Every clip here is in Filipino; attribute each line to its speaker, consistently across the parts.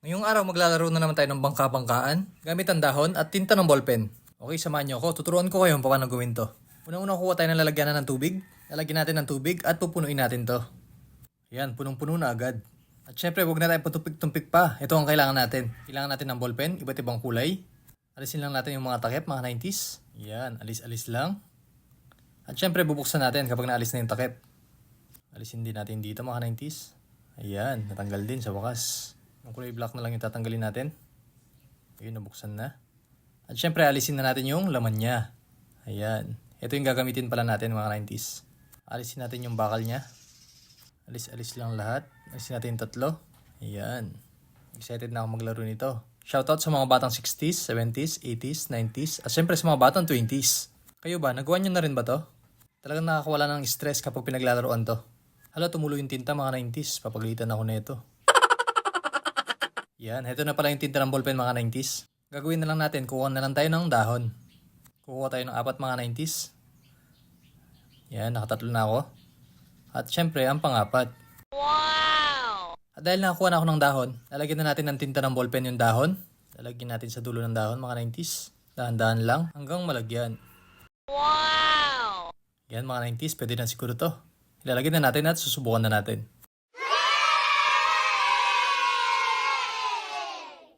Speaker 1: Ngayong araw maglalaro na naman tayo ng bangka-bangkaan gamit ang dahon at tinta ng ballpen. Okay, samahan niyo ako. Tuturuan ko kayo paano gawin to. Unang-una kuha tayo ng lalagyanan ng tubig. Lalagyan natin ng tubig at pupunuin natin to. Yan, punong-puno na agad. At syempre, huwag na tayo patumpik-tumpik pa. Ito ang kailangan natin. Kailangan natin ng ballpen, iba't ibang kulay. Alisin lang natin yung mga takip, mga 90s. Yan, alis-alis lang. At syempre, bubuksan natin kapag naalis na yung takip. Alisin din natin dito mga 90s. Ayan, natanggal din sa wakas. Yung kulay black na lang yung tatanggalin natin. Ayun, nabuksan na. At syempre, alisin na natin yung laman niya. Ayan. Ito yung gagamitin pala natin mga 90s. Alisin natin yung bakal niya. Alis-alis lang lahat. Alisin natin yung tatlo. Ayan. Excited na ako maglaro nito. Shoutout sa mga batang 60s, 70s, 80s, 90s, at syempre sa mga batang 20s. Kayo ba, nagawa nyo na rin ba to? Talagang nakakawala ng stress kapag pinaglalaroan to. Hala, tumulo yung tinta mga 90s. Papagalitan ako nito. Yan, heto na pala yung tinta ng ballpen mga 90s. Gagawin na lang natin, kuha na lang tayo ng dahon. Kukuha tayo ng apat mga 90s. Yan, nakatatlo na ako. At syempre, ang pangapat. At dahil nakakuha na ako ng dahon, lalagyan na natin ng tinta ng ballpen yung dahon. Lalagyan natin sa dulo ng dahon, mga 90s. Dahan-dahan lang hanggang malagyan. Yan mga 90s, pwede na siguro to. Ilalagay na natin at susubukan na natin.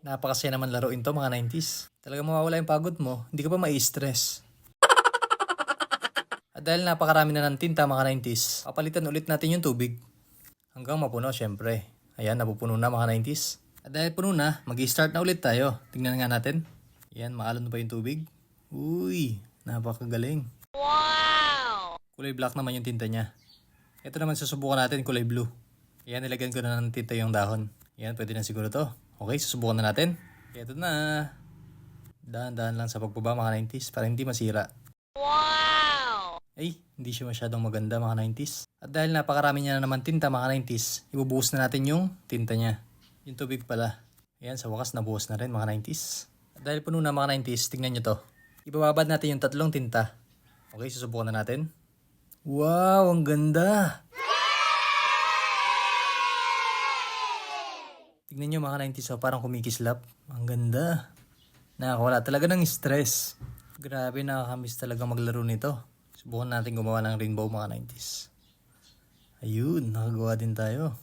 Speaker 1: Napakasaya naman laruin to mga 90s. Talaga mawawala yung pagod mo, hindi ka pa mai-stress. At dahil napakarami na ng tinta mga 90s, papalitan ulit natin yung tubig. Hanggang mapuno syempre. Ayan, napupuno na mga 90s. At dahil puno na, mag-start na ulit tayo. Tingnan nga natin. Ayan, maalon pa yung tubig. Uy, napakagaling. Kulay black naman yung tinta niya. Ito naman susubukan natin kulay blue. Ayan, nilagyan ko na ng tinta yung dahon. Ayan, pwede na siguro to. Okay, susubukan na natin. Ito na. Dahan-dahan lang sa pagbaba mga 90s para hindi masira. Ay, hindi siya masyadong maganda mga 90s. At dahil napakarami niya na naman tinta mga 90s, ibubuhos na natin yung tinta niya. Yung tubig pala. Ayan, sa wakas nabuhos na rin mga 90s. At dahil puno na mga 90s, tingnan nyo to. Ibababad natin yung tatlong tinta. Okay, susubukan na natin. Wow, ang ganda! Tignan nyo mga 90s, oh, parang kumikislap. Ang ganda. Nakakawala talaga ng stress. Grabe, nakakamiss talaga maglaro nito. Subukan natin gumawa ng rainbow mga 90s. Ayun, nakagawa din tayo.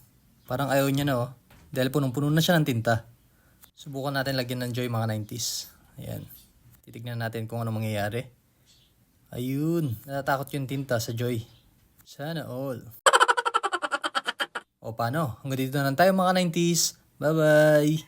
Speaker 1: Parang ayaw niya na oh. Dahil punong-puno na siya ng tinta. Subukan natin lagyan ng joy mga 90s. Ayan. Titignan natin kung ano mangyayari. Ayun, natatakot yung tinta sa joy. Sana all. O paano? Hanggang dito na lang tayo mga 90s. Bye-bye!